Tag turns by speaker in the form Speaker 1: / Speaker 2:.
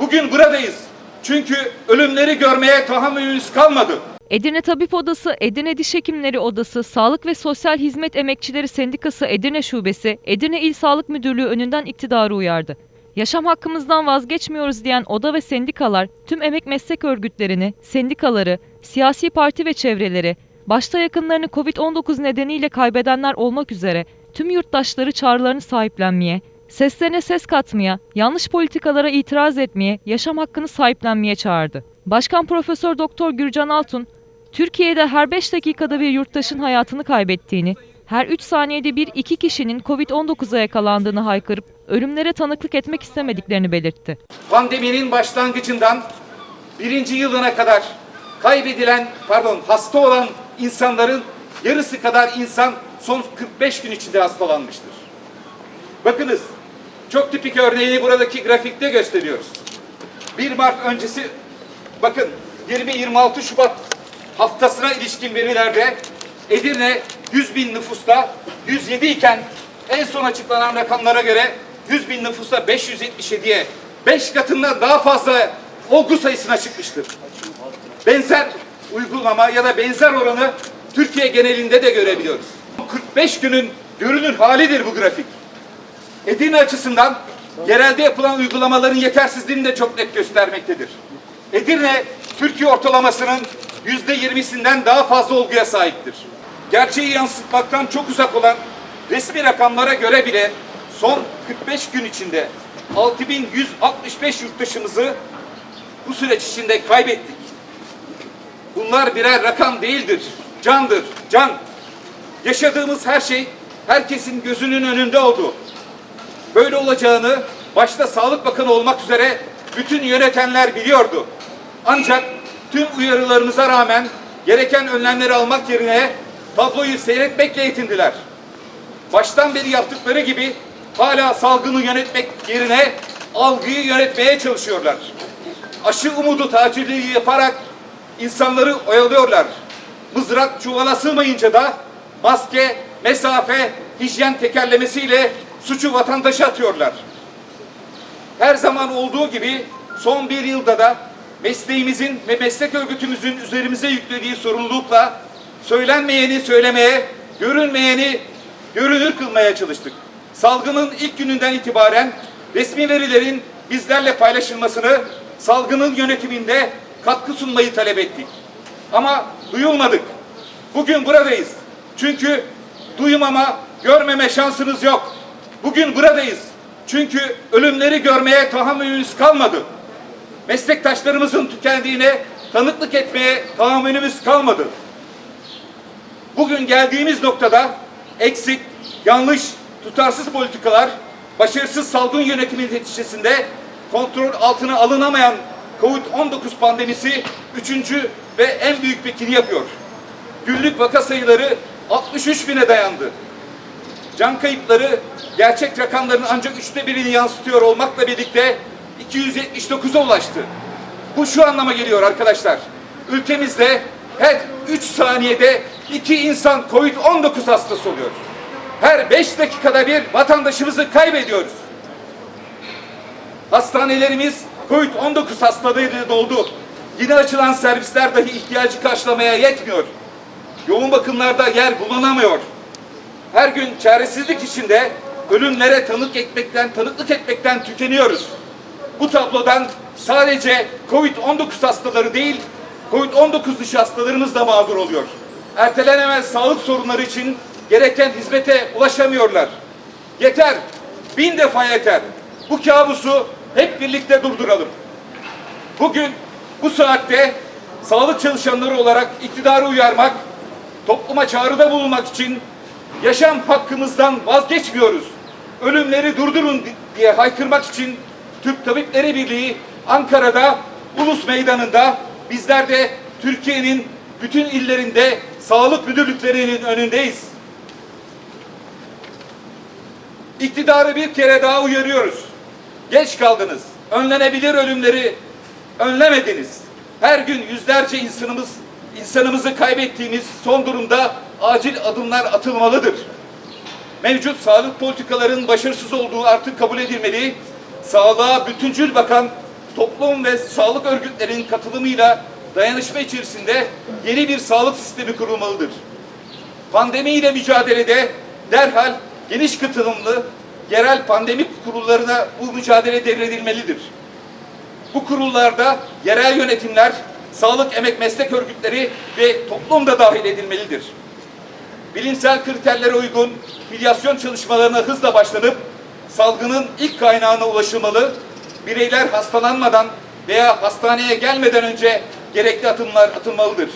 Speaker 1: Bugün buradayız. Çünkü ölümleri görmeye tahammülümüz kalmadı.
Speaker 2: Edirne Tabip Odası, Edirne Diş Hekimleri Odası, Sağlık ve Sosyal Hizmet Emekçileri Sendikası Edirne Şubesi, Edirne İl Sağlık Müdürlüğü önünden iktidarı uyardı. Yaşam hakkımızdan vazgeçmiyoruz diyen oda ve sendikalar tüm emek meslek örgütlerini, sendikaları, siyasi parti ve çevreleri, başta yakınlarını Covid-19 nedeniyle kaybedenler olmak üzere tüm yurttaşları çağrılarını sahiplenmeye, seslerine ses katmaya, yanlış politikalara itiraz etmeye, yaşam hakkını sahiplenmeye çağırdı. Başkan Profesör Doktor Gürcan Altun, Türkiye'de her 5 dakikada bir yurttaşın hayatını kaybettiğini, her 3 saniyede bir iki kişinin Covid-19'a yakalandığını haykırıp ölümlere tanıklık etmek istemediklerini belirtti.
Speaker 1: Pandeminin başlangıcından birinci yılına kadar kaybedilen, pardon hasta olan insanların yarısı kadar insan son 45 gün içinde hastalanmıştır. Bakınız, çok tipik örneğini buradaki grafikte gösteriyoruz. 1 Mart öncesi, bakın 20-26 Şubat haftasına ilişkin verilerde Edirne 100 bin nüfusta 107 iken en son açıklanan rakamlara göre 100 bin nüfusta 577'ye 5 katından daha fazla olgu sayısına çıkmıştır. Benzer uygulama ya da benzer oranı Türkiye genelinde de görebiliyoruz. 45 günün görünür halidir bu grafik. Edirne açısından yerelde yapılan uygulamaların yetersizliğini de çok net göstermektedir. Edirne, Türkiye ortalamasının yüzde yirmisinden daha fazla olguya sahiptir. Gerçeği yansıtmaktan çok uzak olan resmi rakamlara göre bile son 45 gün içinde 6165 yurttaşımızı bu süreç içinde kaybettik. Bunlar birer rakam değildir. Candır, can. Yaşadığımız her şey herkesin gözünün önünde oldu. Böyle olacağını başta Sağlık Bakanı olmak üzere bütün yönetenler biliyordu. Ancak tüm uyarılarımıza rağmen gereken önlemleri almak yerine tabloyu seyretmekle yetindiler. Baştan beri yaptıkları gibi hala salgını yönetmek yerine algıyı yönetmeye çalışıyorlar. Aşı umudu tacirliği yaparak insanları oyalıyorlar. Mızrak çuvala sığmayınca da maske, mesafe, hijyen tekerlemesiyle suçu vatandaşa atıyorlar. Her zaman olduğu gibi son bir yılda da mesleğimizin ve meslek örgütümüzün üzerimize yüklediği sorumlulukla söylenmeyeni söylemeye, görünmeyeni görünür kılmaya çalıştık. Salgının ilk gününden itibaren resmi verilerin bizlerle paylaşılmasını, salgının yönetiminde katkı sunmayı talep ettik. Ama duyulmadık. Bugün buradayız. Çünkü duymama, görmeme şansınız yok. Bugün buradayız. Çünkü ölümleri görmeye tahammülümüz kalmadı. Meslektaşlarımızın tükendiğine tanıklık etmeye tahammülümüz kalmadı. Bugün geldiğimiz noktada eksik, yanlış, tutarsız politikalar, başarısız salgın yönetimi neticesinde kontrol altına alınamayan Covid-19 pandemisi üçüncü ve en büyük bekini yapıyor. Günlük vaka sayıları 63 bine dayandı. Can kayıpları gerçek rakamların ancak üçte birini yansıtıyor olmakla birlikte 279'a ulaştı. Bu şu anlama geliyor arkadaşlar. Ülkemizde her 3 saniyede iki insan Covid-19 hastası oluyor. Her 5 dakikada bir vatandaşımızı kaybediyoruz. Hastanelerimiz Covid-19 hastalığıyla doldu. Yeni açılan servisler dahi ihtiyacı karşılamaya yetmiyor. Yoğun bakımlarda yer bulunamıyor. Her gün çaresizlik içinde ölümlere tanık etmekten, tanıklık etmekten tükeniyoruz. Bu tablodan sadece Covid-19 hastaları değil, Covid-19 dışı hastalarımız da mağdur oluyor. Ertelenemez sağlık sorunları için gereken hizmete ulaşamıyorlar. Yeter, bin defa yeter. Bu kabusu hep birlikte durduralım. Bugün bu saatte sağlık çalışanları olarak iktidarı uyarmak, topluma çağrıda bulunmak için yaşam hakkımızdan vazgeçmiyoruz. Ölümleri durdurun diye haykırmak için Türk Tabipleri Birliği Ankara'da Ulus Meydanı'nda bizler de Türkiye'nin bütün illerinde sağlık müdürlüklerinin önündeyiz. İktidarı bir kere daha uyarıyoruz. Geç kaldınız. Önlenebilir ölümleri önlemediniz. Her gün yüzlerce insanımız insanımızı kaybettiğimiz son durumda acil adımlar atılmalıdır. Mevcut sağlık politikalarının başarısız olduğu artık kabul edilmeli. Sağlığa bütüncül bakan toplum ve sağlık örgütlerinin katılımıyla dayanışma içerisinde yeni bir sağlık sistemi kurulmalıdır. Pandemiyle mücadelede derhal geniş katılımlı yerel pandemi kurullarına bu mücadele devredilmelidir. Bu kurullarda yerel yönetimler, sağlık emek meslek örgütleri ve toplum da dahil edilmelidir. Bilimsel kriterlere uygun filyasyon çalışmalarına hızla başlanıp salgının ilk kaynağına ulaşılmalı, bireyler hastalanmadan veya hastaneye gelmeden önce gerekli atımlar atılmalıdır.